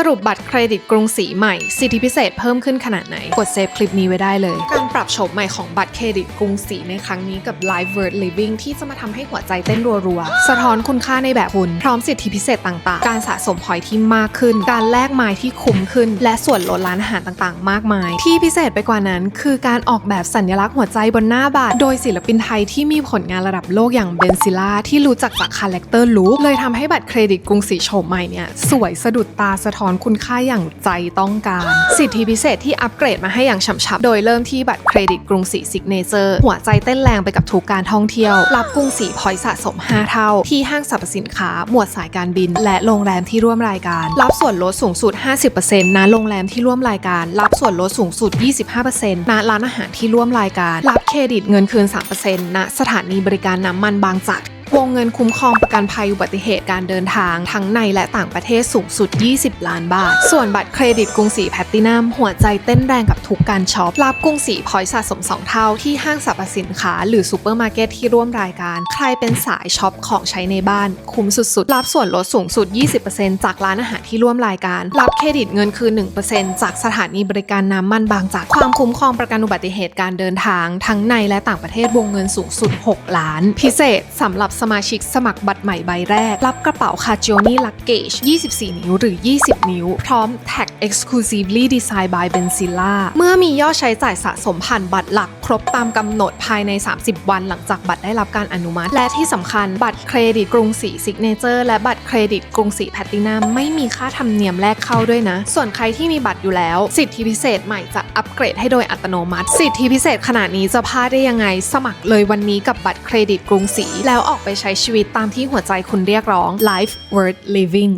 สรุปบัตรเครดิตกรุงศรีใหม่ สิทธิพิเศษเพิ่มขึ้นขนาดไหน กดเซฟคลิปนี้ไว้ได้เลย การปรับโฉมใหม่ของบัตรเครดิตกรุงศรีในครั้งนี้กับ Live Word Living ที่จะมาทำให้หัวใจเต้นรัวๆ สะท้อนคุณค่าในแบบคุณ พร้อมสิทธิพิเศษต่างๆ การสะสมพอยที่มากขึ้น การแลกไมล์ที่คุ้มขึ้น และส่วนลดร้านอาหารต่างๆ มากมาย ที่พิเศษไปกว่านั้น คือการออกแบบสัญลักษณ์หัวใจบนหน้าบัตรโดยศิลปินไทยที่มีผลงานระดับโลกอย่างเบนซิล่าที่รู้จักจากคาแรคเตอร์ลุคเลยทำให้บัตรเครดิตกรุงศรีโฉมใหม่เนี่ยสวยสะดุดตาสะท้อนคุณค่าอย่างใจต้องการ สิทธิพิเศษที่อัปเกรดมาให้อย่างฉ่ำชับโดยเริ่มที่บัตรเครดิตกรุงศรีซิกเนเจอร์ หัวใจเต้นแรงไปกับทุกการท่องเที่ยว รับกรุงศรีพอยต์สะสม 5 เท่า ที่ห้างสรรพสินค้า หมวดสายการบิน และโรงแรมที่ร่วมรายการ รับส่วนลดสูงสุด 50%ณโรงแรมที่ร่วมรายการ รับส่วนลดสูงสุด 25%ณร้านอาหารที่ร่วมรายการ รับเครดิตเงินคืน 3%ณสถานีบริการน้ำมันบางจาก วงเงินคุ้มครองประกันภัยอุบัติเหตุการเดินทางทั้งในและต่างประเทศสูงสุด 20 ล้านบาท ส่วนบัตรเครดิตกรุงศรีแพตตินัมหัวใจเต้นแรงกับทุกการช็อป รับกรุงศรีพอยสะสม 2 เท่าที่ห้างสรรพสินค้า หรือซูเปอร์มาร์เก็ตที่ร่วมรายการ ใครเป็นสายช็อปของใช้ในบ้าน คุ้มสุดๆ รับส่วนลดสูงสุด 20%จากร้านอาหารที่ร่วมรายการ รับเครดิตเงินคืน 1%จากสถานีบริการน้ำมันบางจากความคุ้มครองประกันอุบัติเหตุการเดินทาง ทั้งในและต่างประเทศวงเงินสูงสุด 6 ล้าน พิเศษสำหรับสมาชิกสมัครบัตรใหม่ใบแรก รับกระเป๋าคา g i o n i Luggage 24 นิ้วหรือ 20 นิ้ว พร้อม Tag Exclusively Designed by Benzilla เมื่อมียอดใช้จ่ายสะสมผ่านบัตรหลักครบตามกำหนดภายใน 30 วันหลังจากบัตรได้รับการอนุมัติ และที่สำคัญบัตรเครดิตกรุงศรีซิกเนเจอร์และบัตรเครดิตกรุงศรีแพตตินัมไม่มีค่าธรรมเนียมแลกเข้าด้วยนะ ส่วนใครที่มีบัตรอยู่แล้ว สิทธิพิเศษใหม่จะ อัปเกรดให้โดยอัตโนมัติ สิทธิพิเศษขนาดนี้จะพลาดได้ยังไง สมัครเลยวันนี้กับบัตรเครดิตกรุงศรีแล้วออกไปใช้ชีวิตตามที่หัวใจคุณเรียกร้อง Life Worth Living